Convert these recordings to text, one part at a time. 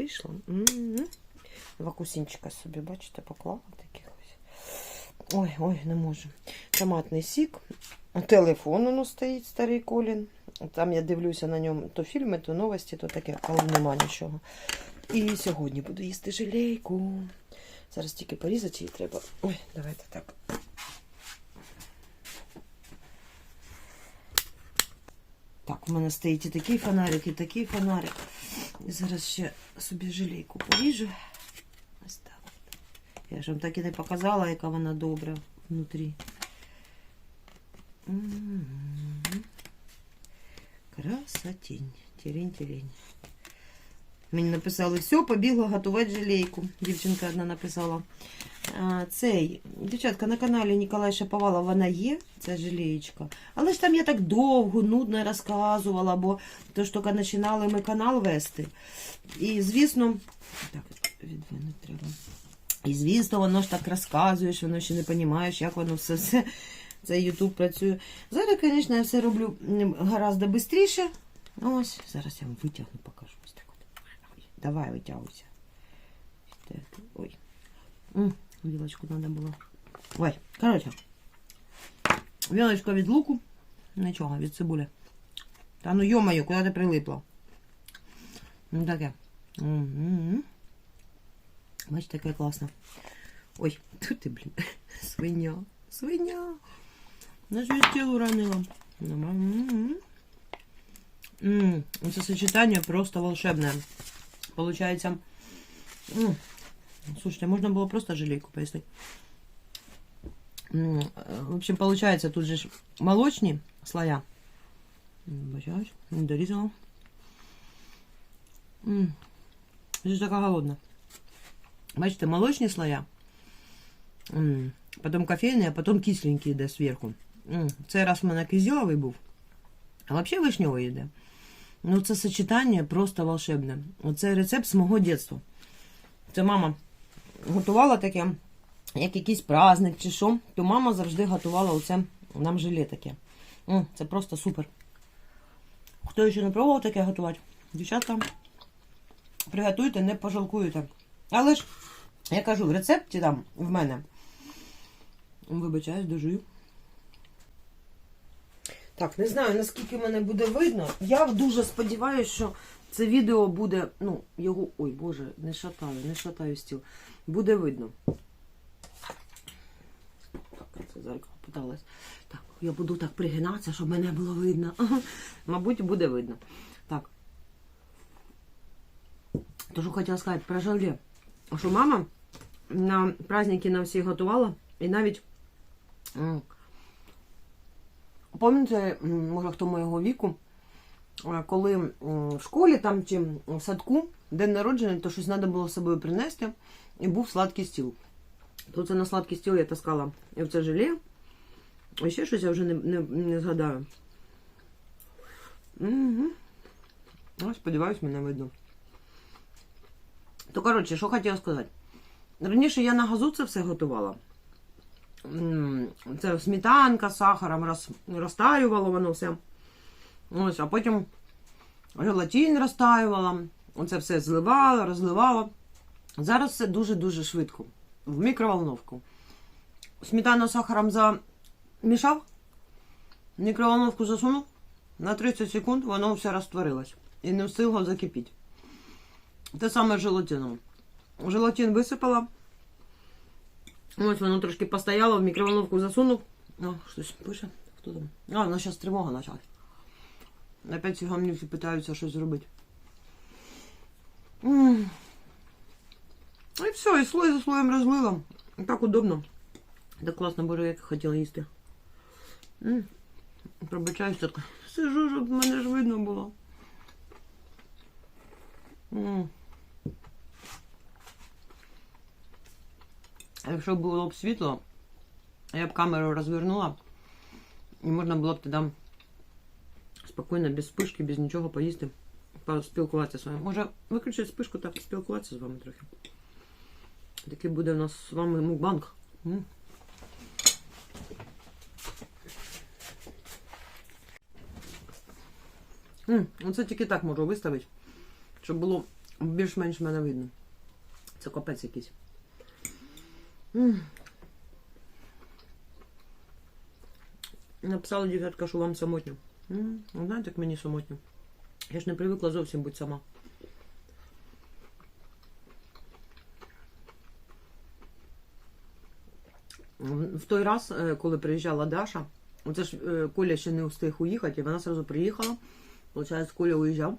вийшло. М-м-м. Вакусінчика собі, бачите, поклала таких ось. Ой, ой, не можу. Томатний сік. Телефон воно стоїть, старий Колін. Там я дивлюся на ньому то фільми, то новості, то таке, але нема нічого. І сьогодні буду їсти желейку. Зараз тільки порізати її треба. Ой, давайте так. Так, у мене стоїть і такий фонарик, і такий фонарик. Зараз ще собі желейку поріжу. Ось так. Я ж вам так і не показала, яка вона добра внутрі. Красотінь. Тірінь, тірінь. Мені написали, все, побігла готувати желейку. Дівчинка одна написала. Цей, дівчатка, на каналі Ніколай Шаповалов вона є, ця желеєчка. Але ж там я так довго, нудно розказувала, бо то ж тільки починали ми канал вести. І, звісно, так, відвинути треба. І, звісно, воно ж так розказуєш, воно ще не розумієш, як воно все, все цей Ютуб працює. Зараз, звісно, я все роблю гораздо швидше. Ось, зараз я вам витягну, покажу. Ось так от. Давай, витягуйся. Ой. М, Вілочку треба було. Ой, коротше. Вілочка від луку. Нічого, від цибулі. Та ну йомаю, куди ти прилипла? Ну таке. Бачите, таке класно. Ой, тут ти, блін. Свиня. Свиня. На тіло ранило. М-м-м. Це сочетание просто волшебное. Получается... Слушайте, можно было просто желейку пояснить. Э, В общем, получается, тут же ж молочні слоя. Не. М, Я ж така голодна. Бачите, молочні слоя. М, Потім кофейні, а потім кисленький йде зверху. М, Цей раз в мене кизіловий був. А взагалі вишньовий йде. Ну, це сочетання просто волшебне. Оце рецепт з мого дитинства. Це мама готувала таке, як якийсь праздник чи що, то мама завжди готувала оце нам желе таке. Це просто супер. Хто ще не пробував таке готувати, дівчата, приготуйте, не пожалкуєте. Але ж, я кажу, в рецепті там в мене. Вибачаюсь, дожую. Так, не знаю, наскільки мене буде видно. Я дуже сподіваюся, що це відео буде. Ну, його. Ой, Боже, не шатаю, не шатаю стіл. Буде видно. Так, це зеркало питалась. Так, я буду так пригинатися, щоб мене було видно. Мабуть, буде видно. Так. То, що хотіла сказати про желе. Що мама на праздники на всі готувала і навіть. Пам'ятаєте, може хто моєго віку, коли в школі там чи в садку день народження, то щось треба було з собою принести, і був сладкий стіл. То це на сладкий стіл я таскала і оце желе, і ще щось я вже не, не, не згадаю. Угу. Сподіваюсь, мене видно. То, коротше, що хотіла сказати. Раніше я на газу це все готувала. Це сметанка з сахаром роз, розтаювало воно все. Ось, а потім желатин розтаювала. Оце все зливала, розливала. Зараз все дуже-дуже швидко. В мікроволновку. Сметану з сахаром замішав, в мікроволновку засунув. На 30 секунд воно все розтворилось. І не встигло закипіти. Те саме з желатином. Желатин висипала. Ось воно трошки постояло, в мікроволновку засунув. О, щось пише. Хто там? А, ну зараз тривога почалась. Опять ці гамнівці питаються щось зробити. М. І все, і слой за слоєм розлила. Так удобно. Так класно, боже, як хотіла їсти. М. Пробачаюсь так. Сижу, щоб мене ж видно було. М. А якщо було б світло, я б камеру розвернула, і можна було б тоді спокійно, без спишки, без нічого поїсти, поспілкуватися з вами. Може, виключити спишку та поспілкуватися з вами трохи. Такий буде у нас з вами мукбанк. Оце тільки так можу виставити, щоб було Більш-менш мене видно. Це капець якийсь. Написала дівчатка, що вам самотньо. Ну, Знаєте, як мені самотньо. Я ж не привикла зовсім бути сама. В в той раз, е, коли приїжджала Даша, оце ж е, Коля ще не встиг уїхати, і вона одразу приїхала. Получається, Коля уїжджав.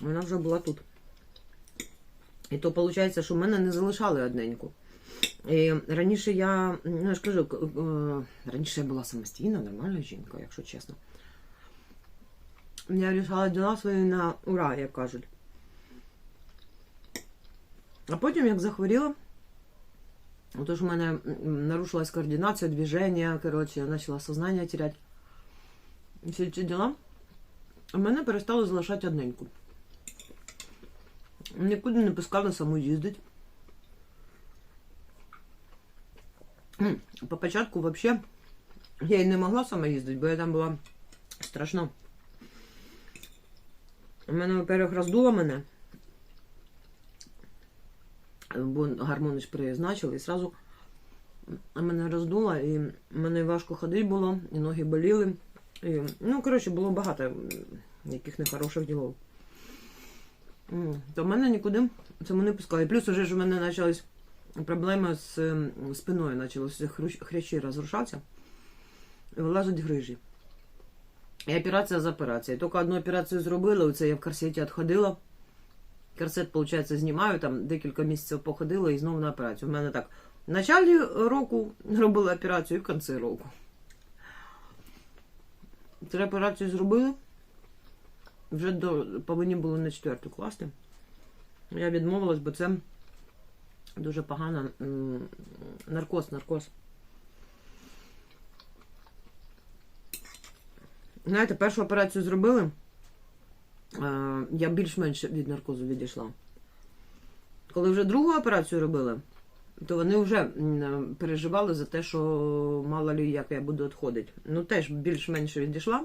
Вона вже була тут. І то виходить, що мене не залишали одненьку. І раніше я, ну я ж кажу, е, раніше я була самостійна, нормальна жінка, якщо чесно. Я вирішала діла свої на ура, як кажуть. А потім, як захворіла, Тож у мене нарушилась координация, движение, короче, я почала сознание терять. Всі ці діла. Мене перестали залишати одненьку. Нікуди не пускали саму їздить. М, По початку вообще я й не могла сама їздити, бо я там була страшно. У мене, во-первых, роздуло мене. бо гормони ж призначили, і зразу мене роздуло, і мене важко ходити було, і ноги боліли. І, ну, коротше, було багато яких нехороших ділов. То мене нікуди цьому не пускали. Плюс уже ж у мене почались проблеми з спиною, почалися хрущ- хрящі розрушатися, вилазять грижі. І операція за операцією. Тільки одну операцію зробили, оце я в корсеті відходила. Корсет, виходить, знімаю, там декілька місяців походила і знову на операцію. У мене так в началі року робили операцію і в кінці року. Три операції зробили. Вже до, повинні були на четверту класти. Я відмовилась, бо це дуже погано. Наркоз, наркоз. Знаєте, першу операцію зробили. Е, я більш-менш від наркозу відійшла. Коли вже другу операцію робили, то вони вже переживали за те, що мало ли як я буду відходити. Ну, теж більш-менш відійшла.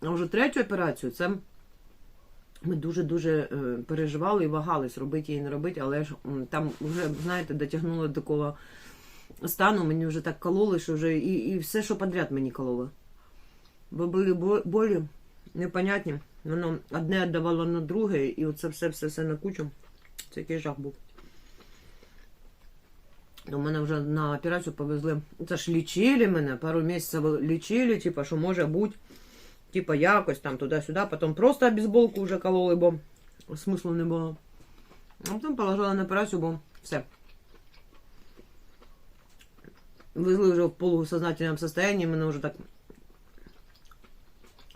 А вже третю операцію це ми дуже-дуже е, переживали і вагались, робити її не робити, але ж там вже, знаєте, дотягнуло до такого стану, мені вже так кололи, що вже і, і все, що подряд мені кололи. Бо були болі непонятні. Воно одне віддавало на друге, і оце все все все на кучу. Це який жах був. У мене вже на операцію повезли. Це ж лічили мене, пару місяців лічили, типа, що може бути, типа якось там туди-сюди, потім просто обезболку вже кололи, бо смислу не було. А потім положила на операцію, бо все. Везли вже в полусознательном состоянии, мене вже так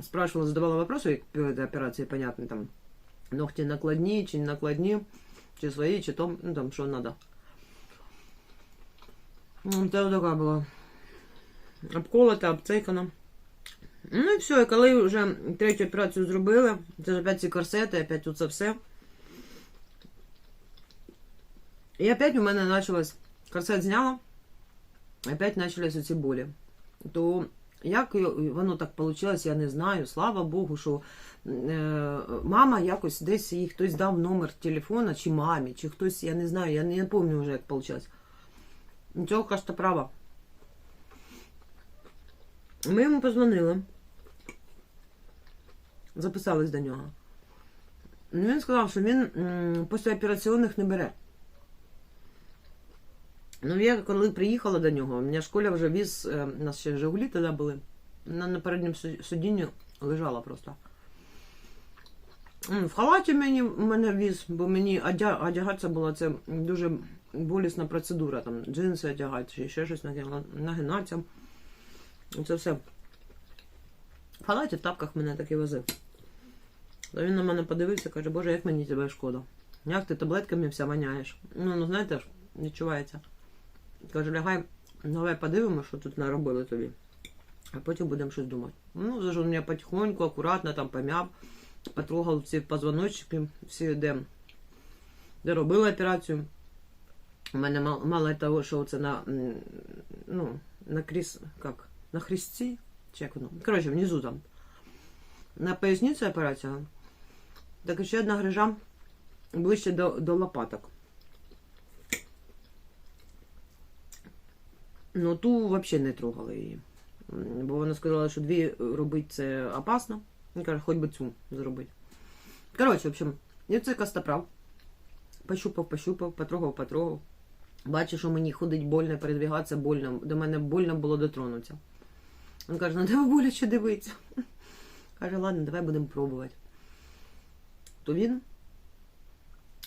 спрашивала, задавала вопросы як перед операцией, понятно, там, ногти накладні, чи не накладні, чи свої, чи то, ну там, що надо. Ну, Це така була. Обколота, обцейкана. Ну і все, і коли вже третю операцію зробили, це ж опять ці корсети, опять тут це все. І опять у мене почалось, корсет зняла, опять почались оці болі. То як воно так вийшло, я не знаю. Слава Богу, що е, мама якось десь їй хтось дав номер телефона, чи мамі, чи хтось, я не знаю, я не пам'ятаю вже, як вийшло. Нічого кажете права. Ми йому позвонили. Записались до нього. Ну, Він сказав, що він м, післяопераційних не бере. Ну, я коли приїхала до нього, у мене школя вже віз, е, у нас ще Жигулі тоді були. Вона на передньому су- сидінні лежала просто. В халаті мені мене віз, бо мені одя, одягатися була це дуже болісна процедура. Там джинси одягати, ще щось нагинатися. Це все. В халаті, в тапках мене таки возив. То він на мене подивився, каже, Боже, як мені тебе шкода. Як ти таблетками вся воняєш? Ну, ну знаєте ж, відчувається. Каже, лягай, давай подивимося, що тут наробили тобі. А потім будемо щось думати. Ну, він мене потихоньку, акуратно там пом'яв, потрогав всі позвоночники, всі, де, де робили операцію. У мене мало, того, що це на, ну, на кріс, як, на хресті, чи як воно? Коротше, внизу там. На поясниці операція. Так ще одна грижа ближче до, до лопаток. Ну, ту взагалі не трогала її. Бо вона сказала, що дві робити це опасно. Він каже, хоч би цю зробити. Коротше, в общем, і це костоправ. Пощупав, пощупав, потрогав, потрогав. Бачу, що мені ходить больно, передвігатися больно. До мене больно було дотронутися. Він каже, ну тебе боляче дивитися. Каже, ладно, давай будемо пробувати. То він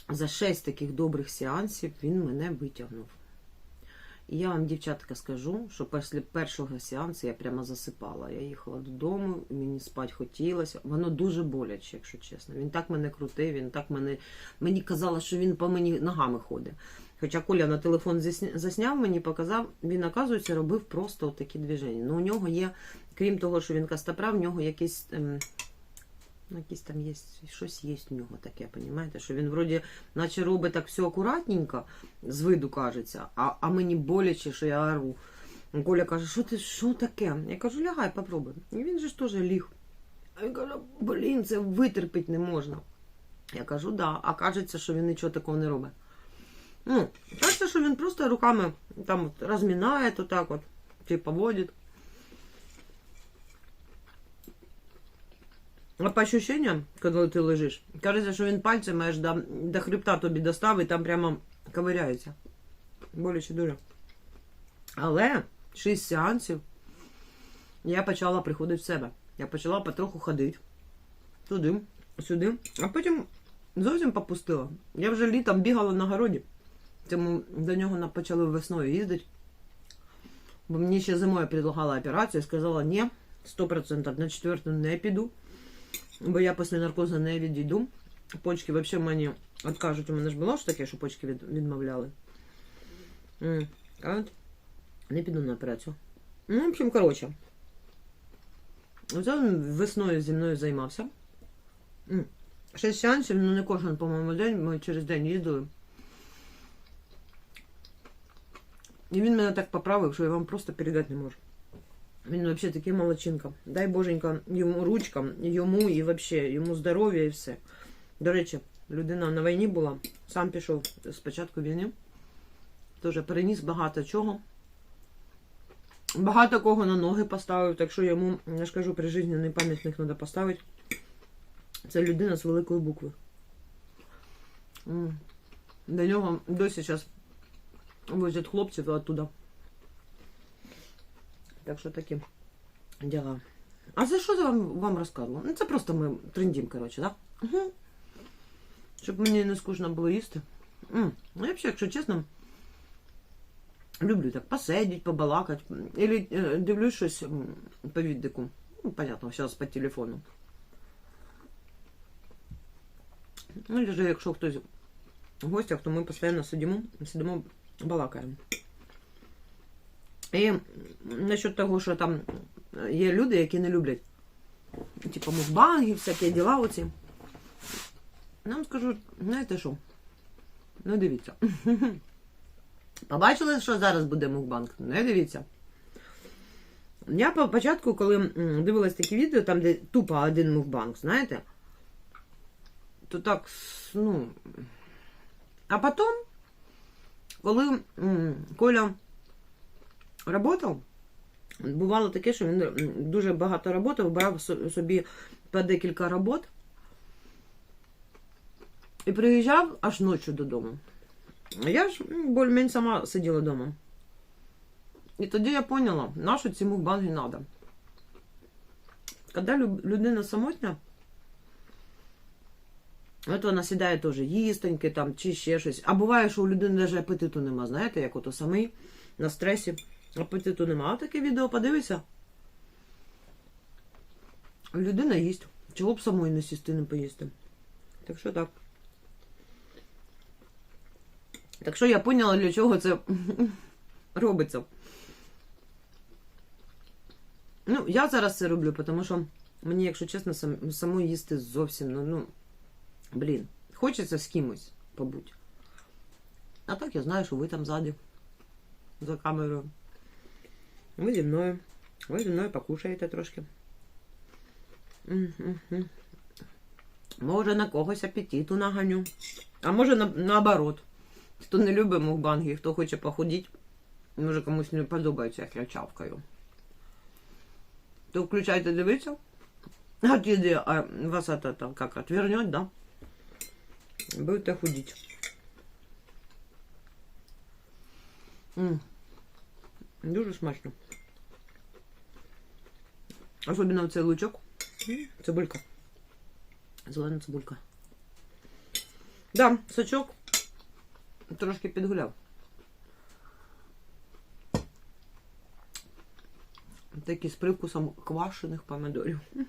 за шесть таких добрих сеансів він мене витягнув. І я вам, дівчатка, скажу, що після першого сеансу я прямо засипала. Я їхала додому, мені спати хотілося. Воно дуже боляче, якщо чесно. Він так мене крутив, він так мене. Мені казало, що він по мені ногами ходить. Хоча Коля на телефон засняв, мені показав, він, оказується, робив просто такі движення. Ну, у нього є, крім того, що він костоправ, в нього якийсь. Ем, якісь там є, щось є в нього таке, понімаєте? Що він вроді, наче робить так все акуратненько, з виду кажеться, а, а мені боляче, що я ору. Коля каже, що ти що таке? Я кажу, лягай, попробуй. І він же ж теж ліг. А він каже, блін, це витерпіти не можна. Я кажу, да, а кажеться, що він нічого такого не робить. Ну, кажеться, що він просто руками там от розмінає, то так от, типа водить. А по ощущениям, коли ти лежиш, кажеться, що він пальцем аж до, до хребта тобі достав і там прямо ковиряється. Боляче дуже. Але шість сеансів я почала приходити в себе. Я почала потроху ходити. Туди, сюди. А потім зовсім попустила. Я вже літом бігала на городі. Тому до нього почали весною їздити. Бо мені ще зимою предлагала операцію, сказала, ні, 100% на четверту не піду. Бо я після наркозу не відійду. Почки взагалі мені відкажуть. У мене ж було ж таке, що почки від, відмовляли. М, не піду на операцію. Ну, в общем, коротше. Оце весною зі мною займався. М, Шість сеансів, ну не кожен, по-моєму, день. Ми через день їздили. І він мене так поправив, що я вам просто передати не можу. Він взагалі такий молодчинка. Дай боженька йому ручкам, йому і взагалі йому здоров'я і все. До речі, людина на війні була, сам пішов з початку війни. Теж переніс багато чого. Багато кого на ноги поставив, так що йому, я ж кажу, при житті пам'ятник треба поставити. Це людина з великої букви. До нього досі зараз возять хлопців оттуда. Так що такі діла. А за що я вам, вам розказувала? Ну, це просто ми трендім, коротше, так? Да? Угу. Щоб мені не скучно було їсти. М. Ну, Я взагалі, якщо чесно, люблю так посидіти, побалакати. Или е, дивлюсь щось м, по віддику. Ну, понятно, зараз по телефону. Ну, или же, якщо хтось в гостях, то ми постійно сидимо, сидимо, балакаємо. І насчет того, що там є люди, які не люблять, типу, мукбанги, всякі діла оці. Нам скажу, знаєте що? Ну, дивіться. Побачили, що зараз буде мукбанк? Не дивіться. Я по початку, коли дивилась такі відео, там, де тупо один мукбанк, знаєте, то так, ну. А потім, коли Коля работав, бувало таке, що він дуже багато роботи, со- собі по декілька робот і приїжджав аж ночі додому. Я ж більш-менш сама сиділа вдома. І тоді я поняла, на що ці мукбанги треба. Коли людина самотня, от вона сідає теж їстеньки там чи ще щось. А буває, що у людини навіть апетиту нема, знаєте, як ото самий на стресі. Апетиту нема. Таке відео подивися. Людина їсть. Чого б самої не сісти, не поїсти. Так що так. Так що я поняла, для чого це робиться. Ну, я зараз це роблю, тому що мені, якщо чесно, сам, самої їсти зовсім, ну, ну, блін, хочеться з кимось побути. А так я знаю, що ви там ззаді, за камерою. Ви зі мною. Ви зі покушаєте трошки. Може на когось апетиту наганю. А може на, наоборот. Хто не любить мукбанги, хто хоче похудіти, може комусь не подобається, як я чавкаю. То включайте дивіться. А тоді а, вас это, там, как, отвернет, да? Будете худеть. М. Дуже смачно. Особливо цей лучок. Цибулька. Зелена цибулька. Да, сачок трошки підгуляв. Такий з привкусом квашених помидорів.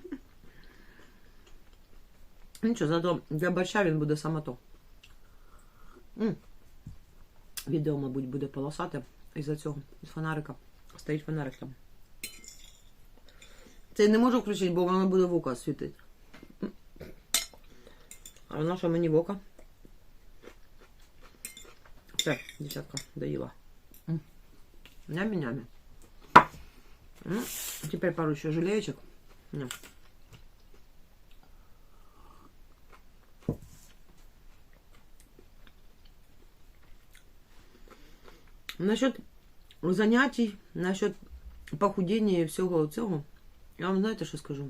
Нічого, зато для борща він буде саме то. М. Відео, мабуть, буде полосати із-за цього, з фонарика. Стоїть фонарик там. Це я не можу включити, бо воно буде в око світити. А воно що мені в око? Все, дівчатка, доїла. Нямі-нямі. Ну, теперь пару еще желеечек. Ням. Насчет занятий, насчет похудіння і всього цього, я вам знаєте, що скажу?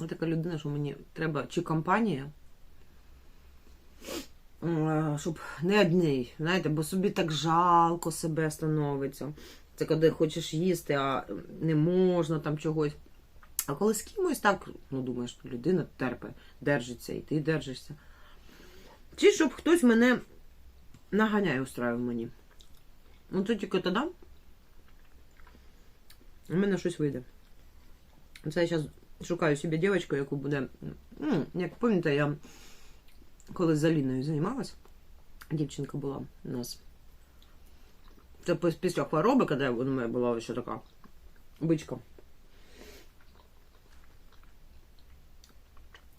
Я така людина, що мені треба чи компанія, щоб не одній, знаєте, бо собі так жалко себе становиться. Це коли хочеш їсти, а не можна там чогось. А коли з кимось так, ну думаєш, людина терпе, держиться, і ти держишся. Чи щоб хтось мене наганяє, устраює мені. Ну то тільки тоді у мене щось вийде. Це я зараз шукаю собі дівчинку, яку буде. Ну, як пам'ятаєте, я коли з Аліною займалась, дівчинка була у нас. Це після хвороби, коли мене була ще така бичка.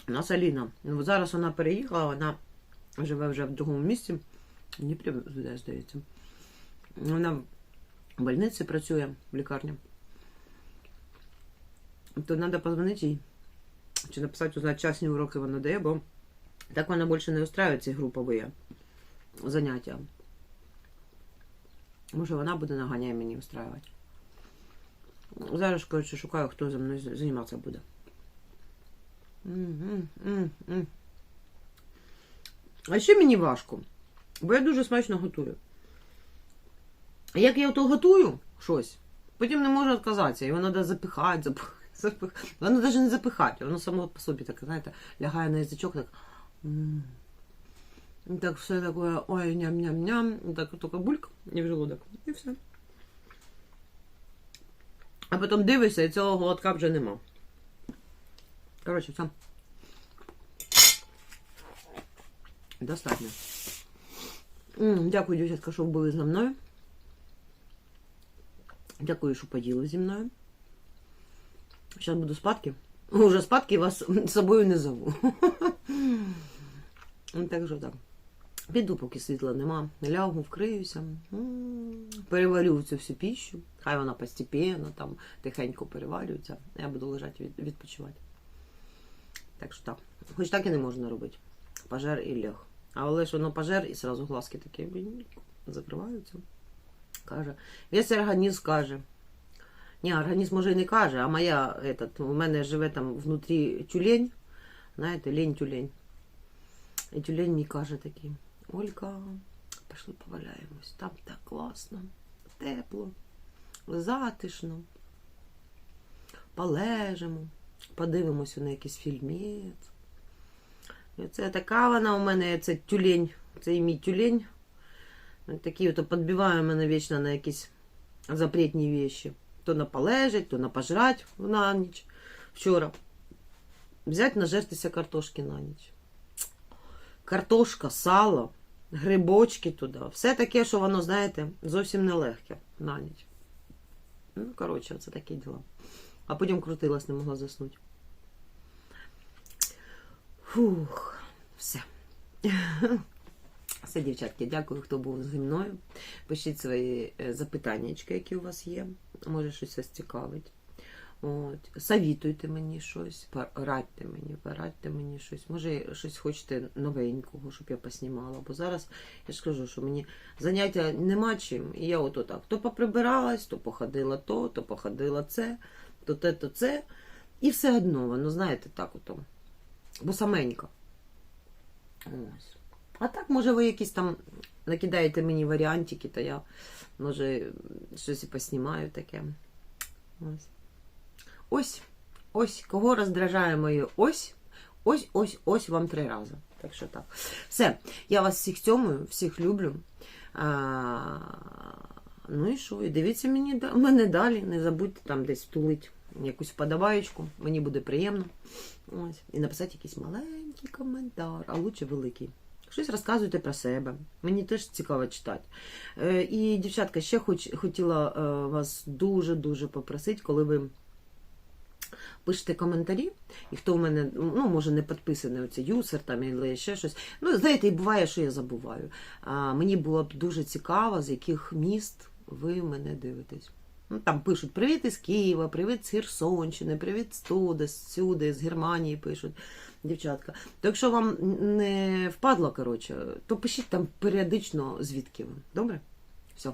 У нас Аліна. Ну, зараз вона переїхала, вона живе вже в другому місці. В Дніпрі, здається. Вона в больниці працює в лікарні. То треба позвонити їй. Чи написати, узнати часні уроки вона дає, бо так вона більше не устраює ці групові заняття. Може, вона буде наганяє мені устраювати. Зараз, коротше, шукаю, хто за мною займатися буде. М, м. А ще мені важко, бо я дуже смачно готую. Як я то готую щось, потім не можу відказатися. Його треба запихати, запихати, запихати. Воно навіть не запихати, воно само по собі так, знаєте, лягає на язичок, так. м. Так все таке, ой, ням-ням-ням, так тільки бульк і в желудок. І все. А потім дивишся, і цього голодка вже нема. Коротше, все. Достатньо. Дякую, дівчатка, що були зі мною. Дякую, що поділи зі мною. Зараз буду спадки. Уже спадки вас з собою не зову. Так що так. Піду, поки світла нема. Лягу, вкриюся, переварю цю всю піщу. Хай вона постепенно, там тихенько переварюється. Я буду лежати від- відпочивати. Так що так. Хоч так і не можна робити. Пожар і ляг. Але ж воно пожар, і сразу глазки такі закриваються. Каже. Весь організм каже. Ні, організм може і не каже, а моя, этот, у мене живе там внутрі тюлень. Знаєте, лень-тюлень. І тюлень мені каже такий, Олька, пішли поваляємось. Там так класно, тепло, затишно. Полежимо, подивимося на якийсь фільмець. Це така вона у мене, це тюлень, це і мій тюлень. Такий от підбиває мене вічно на якісь запретні вещи. То на полежать, то на пожрать на ніч. Вчора. Взять нажертися картошки на ніч. Картошка, сало, грибочки туди. Все таке, що воно, знаєте, зовсім нелегке на ніч. Ну, коротше, це такі діла. А потім крутилась, не могла заснути. Фух, все. Все, дівчатки, дякую, хто був зі мною. Пишіть свої е, запитання, які у вас є. Може, щось вас цікавить. От. Совітуйте мені щось, порадьте мені, порадьте мені щось. Може, щось хочете новенького, щоб я поснімала. Бо зараз я ж кажу, що мені заняття нема чим. І я от отак. То поприбиралась, то походила то, то походила це, то те, то це. І все одно, воно, знаєте, так ото. Бо саменько. Ось. А так, може, ви якісь там накидаєте мені варіантики, то я, може, щось і поснімаю таке. Ось. Ось, ось, кого роздражає моє ось, ось, ось, ось вам три рази. Так що так. Все, я вас всіх цьомую, всіх люблю. А, ну і що? І дивіться мені, мене далі. Не забудьте там десь втулить якусь вподобаєчку. Мені буде приємно. Ось. І написати якийсь маленький коментар, а лучше великий. Щось розказуйте про себе. Мені теж цікаво читати. Е, і, дівчатка, ще хоч, хотіла е, вас дуже-дуже попросити, коли ви пишете коментарі, і хто в мене, ну, може, не підписаний оцей юсер там, або ще щось. Ну, знаєте, і буває, що я забуваю. А, мені було б дуже цікаво, з яких міст ви мене дивитесь. Ну, там пишуть привіт із Києва, привіт з Херсонщини, привіт туди, сюди, з Германії пишуть дівчатка. То якщо вам не впадло, коротше, то пишіть там періодично звідки ви. Добре? Все.